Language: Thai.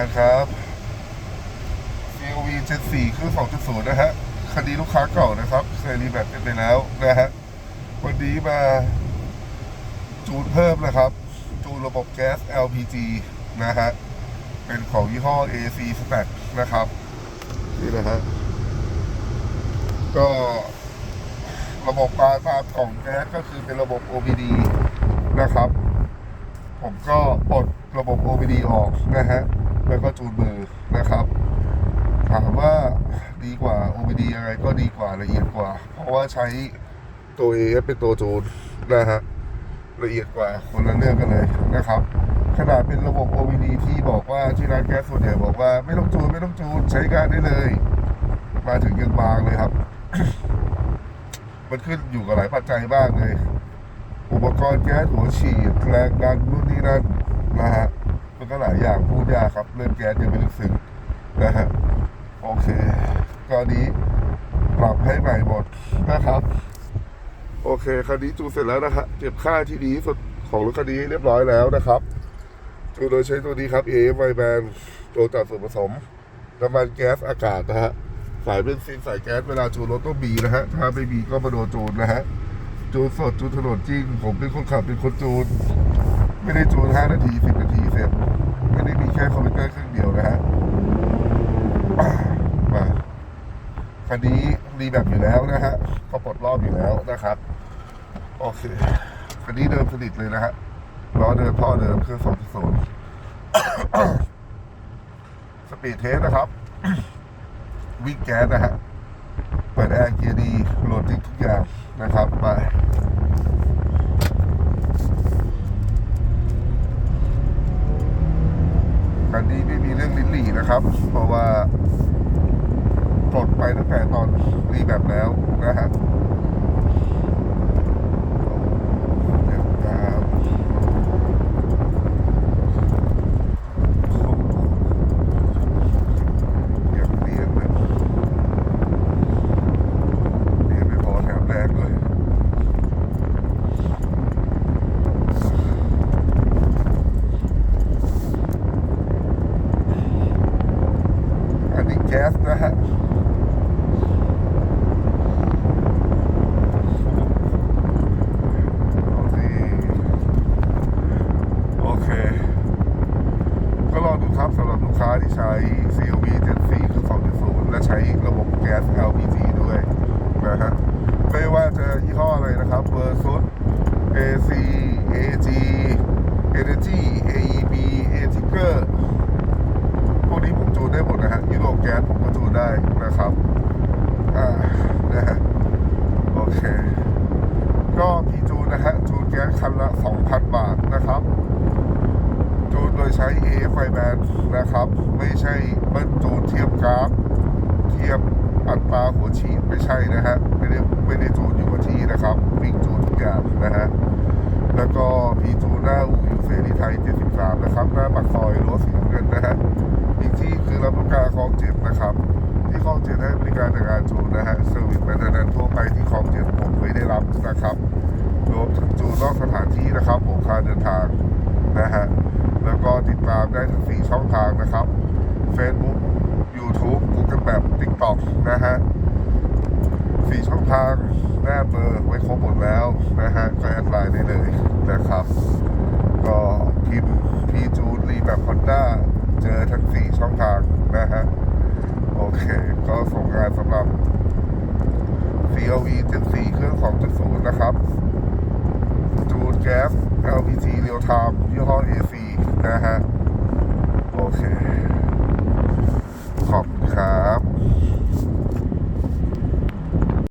านครับ COV 74เครื่อง2.0 นะฮะคดีลูกค้าเก่านะครับ เคยรีแบตกันไปแล้วนะฮะ วันนี้มาจูนเพิ่มนะครับ จูนระบบแก๊ส LPG นะฮะ เป็นของยี่ห้อ AC Stack นะครับ นี่นะฮะ ก็ระบบการตามกล่องแก๊สก็คือเป็นระบบ OBD นะครับ ผมก็ปลดระบบ OBD ออกนะฮะ แล้วก็จูนมือนะครับ ถามว่าดีกว่า OBD ยังไงก็ดีกว่าละเอียดกว่า เพราะว่าใช้ตัว AF เป็นตัวจูนนะฮะละเอียดกว่าคนละเรื่องกันเลยนะครับ ขนาดเป็นระบบ OBD ที่บอกว่าที่ร้านแก๊สส่วนใหญ่บอกว่าไม่ต้องจูนไม่ต้องจูนใช้การได้เลย มาถึงยังบางเลยครับ มันขึ้นอยู่กับหลายปัจจัยบ้างเลย อุปกรณ์แก๊สหัวฉีดแรงดันนู่นนี่นั่นนะฮะ มันก็หลายอย่างพูดยากครับ เรื่องแก๊สยังไม่ลึกซึ้งนะฮะโอเคก็นี้ปรับให้ใหม่หมดนะครับ โอเคคันนี้จูเสร็จแล้วนะฮะเก็บค่าที่ดีสุดของรถคันนี้เรียบร้อยแล้วนะครับจูโดยใช้ตัวนี้ครับ AF i b a n ตัวจัดส่วนผสมน้ำมันแก๊สอากาศนะฮะสายเบนซินสายแก๊สเวลาจูนรถต้องมีนะฮะถ้าไม่มีก็มาโดนจูนนะฮะจูนสดจูนถนนจริง ผมเป็นคนขับเป็นคนจูน ไม่ได้จูน5นาที10นาทีเสร็จ ไม่ได้มีแค่คอมพิวเตอร์เครื่องเดียวนะฮะอะมา คันนี้รีแบบอยู่แล้วนะฮะก็ปลดรอบอยู่แล้วนะครับโอเคคันนี้เดิมสนิทเลยนะฮะล้อเดิมท่อเดิมเครื่อง2.0สปีดเทสนะครับ วิ่งแก๊สนะฮะเปิดแอร์เกียร์ดีโหลดติ๊กทุกอย่างนะครับไปคันนี้ไม่มีเรื่องลิ้นหลี่นะครับ เพราะว่า ปลดไปตั้งแต่ตอนรีแบบแล้วนะฮะเดี๋ยวนะครับยังเรียนเลยเรียนไม่พอแถมแรงเลยอันนี้แก๊สนะฮะ โอเค โอเค ก็ลองดู ค้าที่ใช้ COV 74คือ2.0 และใช้ระบบแก๊ส LPG ด้วยนะฮะไม่ว่าจะยี่ห้ออะไรนะครับ Versus AC AG Energy AEB a t i c e r พวกนี้ผมจูนได้หมดนะฮะยุโรปแก๊สผมก็จูนได้นะครับอ่านะฮะโอเค ก็พี่จูนนะฮะจูนแก๊สคันละ2,000 บาทนะครับ จูนโด ยใช้ AF i band นะครับ ไม่ใช่เบิ้ลจูนเทียบกราฟ เทียบอัตราหัวฉีดไม่ใช่นะฮะ ไม่ได้ไม่ได้จูนอยู่กับที่นะครับวิ่งจูนทุกอย่างนะฮะ แล้วก็พีจูนหน้าอู่ยูเสรีไทย 73 นะครับ หน้าปากซอยรั้วสีน้ำเงินนะฮะอีกที่คือรับประการคลองเจ็ดนะครับ ที่คลองเจ็ดให้บริการในการจูนนะฮะเซอร์วิสแมนเทนแนนทั่วไปที่คลองเจ็ดผมไม่ได้รับนะครับรวมถึงจูนนอกสถานที่นะครับผมค่าเดินทางนะฮะ แล้วก็ติดตามได้ทั้ง 4 ช่องทางนะครับ Facebook YouTube Google Map TikTok นะฮะสี่ช่องทางหน้าเบอร์ไว้ครบหมดแล้วนะฮะก็แอดไลน์ได้เลยนะครับ ก็พิมพ์พีจูนรีแบบฮอนด้าเจอทั้ง4ช่องทางนะฮะ โอเค ก็ส่งงานสำหรับ CLV 74เครื่อง2.0 นะครับ ดูดแก๊ส LPG Real Time ยี่ห้อ AC นะฮะ โอเค